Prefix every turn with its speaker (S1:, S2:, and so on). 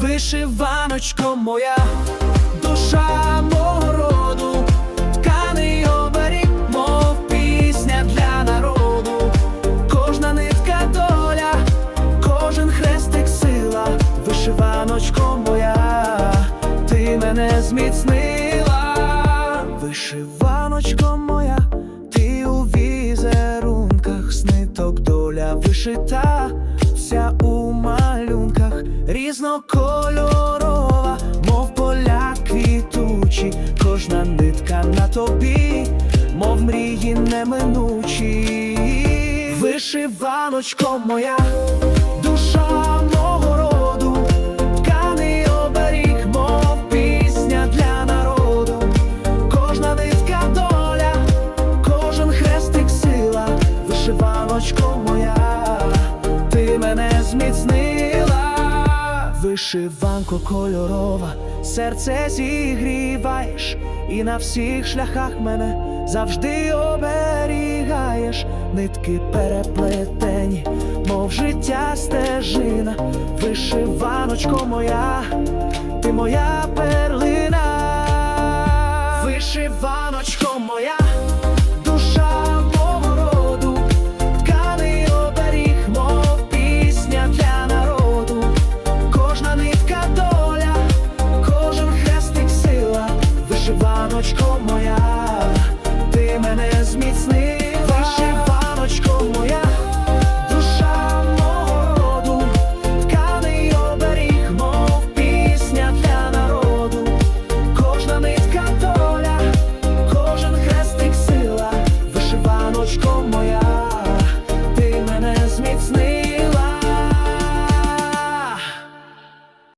S1: Вишиваночко моя, душа мого роду, тканий оберіг, мов пісня для народу, кожна нитка доля, кожен хрестик сила, вишиваночко моя, ти мене зміцнила, вишиваночко моя, ти у візерунках, з ниток доля. Вишита, вся у малюнках, різнокольорова, мов поля квітучі, кожна нитка на тобі, мов мрії неминучі. Вишиваночко моя, душа мого роду, тканий оберіг, мов пісня для народу, кожна нитка доля, кожен хрестик сила, вишиваночко моя, ти мене зміцнила, вишиванко кольорова, серце зігріваєш, і на всіх шляхах мене завжди оберігаєш, нитки переплетені, мов життя стежина, вишиваночко моя, ти моя перлина, вишиваночко Вишиваночко моя, ти мене зміцни, Вишиваночко моя, душа мого роду, тканий оберіг, мов пісня для народу, кожна нитка доля, кожен хрестик сила, вишиваночко моя.